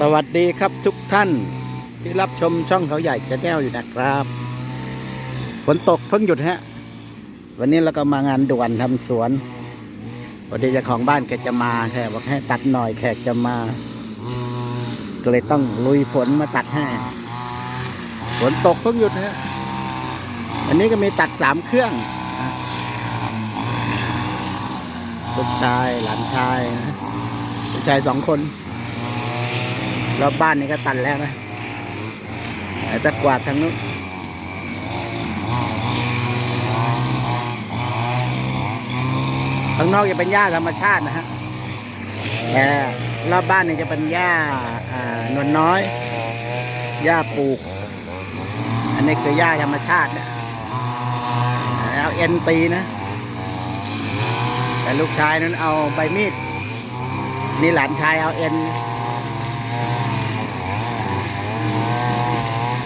สวัสดีครับทุกท่านที่รับชมช่องเขาใหญ่ชาแนลอยู่นะครับฝนตกเพิ่งหยุดฮะ วันนี้เราก็มางานด่วนทำสวนพอดีเจ้าของบ้านแกจะมาแค่บอกให้ตัดหน่อยแขกจะมา ก็เลยต้องลุยฝนมาตัดให้ฝนตกเพิ่งหยุดฮะอันนี้ก็มีตัดสามเครื่องลูกชายหลานชายนะลูกชายสองคน รอบบ้านนี่ก็ตันแล้วนะไอ้ตะกวาดทางนู้นข้างนอกจะเป็นหญ้าธรรมชาตินะฮะแต่รอบบ้านนี่จะเป็นหญ้าอ่านวลน้อย หญ้าปลูก อันนี้คือหญ้าธรรมชาตินะเอาเอ็นตีนะ แต่ลูกชายนั้นเอาใบมีด นี่หลานชายเอาเอ็น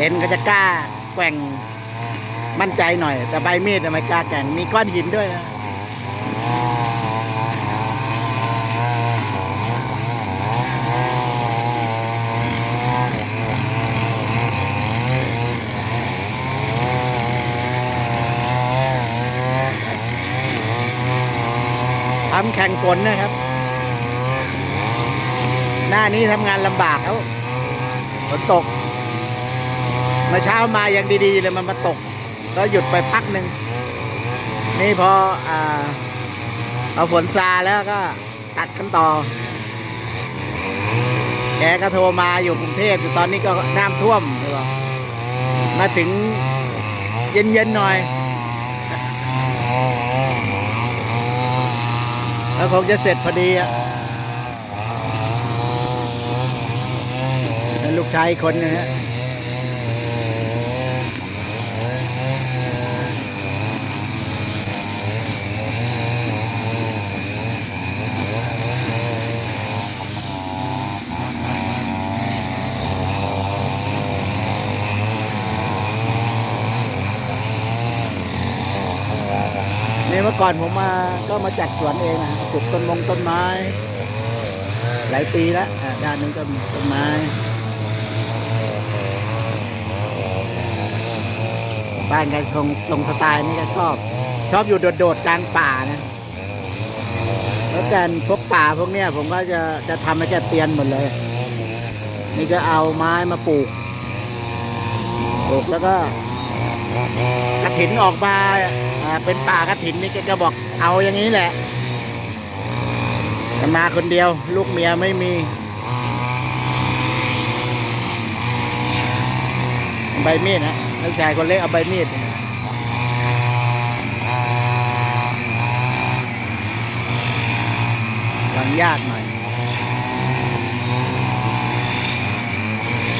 เอ็นก็จะกล้าแกว่งมั่นใจหน่อย แต่ใบมีดน่ะไม่กล้าแกว่งมีก้อนหินด้วยนะทำแข่งฝนนะครับ หน้านี้ทำงานลำบากเขาฝนตก มื่อเช้ามายังดีๆเลยมันมาตก ก็หยุดไปพักหนึ่ง นี่พออ่าเอาฝนซาแล้วก็ตัดกันต่อ แกก็โทรมาอยู่กรุงเทพอยู่ตอนนี้ก็น้ำท่วมเลมาถึงเย็นๆหน่อยแล้วคงจะเสร็จพอดีอะแล้วลูกชายคนนะฮะ นี่เมื่อก่อนผมมาก็มาจัดสวนเองนะปลูกต้นมงต้นไม้ หลายปีแล้วด้านนึงก็มีต้นไม้บ้านกันคงลงสไตล์นี่ก็ชอบ ชอบอยู่โดดๆกลางป่านะแล้วการพวกป่าพวกเนี้ยผมก็จะจะทำให้แกเตียนหมดเลย นี่ก็เอาไม้มาปลูกปลูกแล้วก็กระถินออกมาอ่า เป็นป่ากระถินนี่แกก็บอกเอาอย่างนี้แหละมาคนเดียว ลูกเมียไม่มี ใบมีดนะลูกชายคนเล็กเอาใบมีดหลังยากหน่อย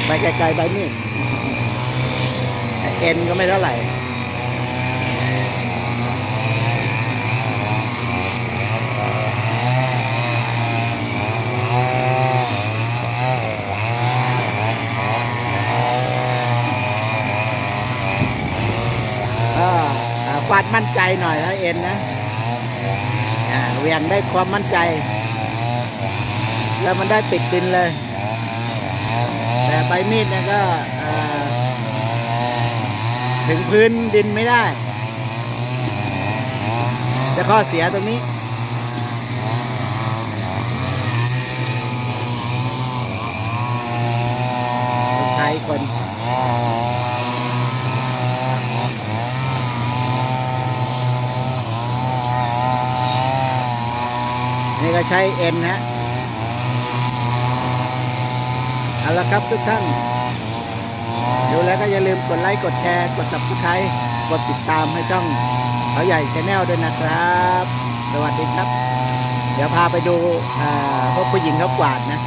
ไปไกลๆใบมีดเอ็นก็ไม่เท่าไหร่ ก็ อ่าฟาดมั่นใจหน่อยถ้าเอ็นนะเวียงได้ความมั่นใจ แล้วมันได้ติดดินเลย แต่ใบมีดเนี่ยก็ถึงพื้นดินไม่ได้ จะข้อเสียตรงนี้ใช้คน นี่ก็ ใช้เอ็นนะเอาละครับทุกท่านดูแล้วก็อย่าลืมกดไลค์กดแชร์กด subscribe กดติดตามให้ช่องเขาใหญ่ชาแนลด้วยนะครับ สวัสดีครับ เดี๋ยวพาไปดูอ่าพวกผู้หญิงเขากวาดนะ